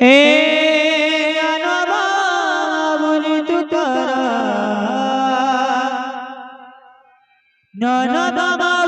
A No, no, no, no.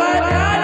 Bye.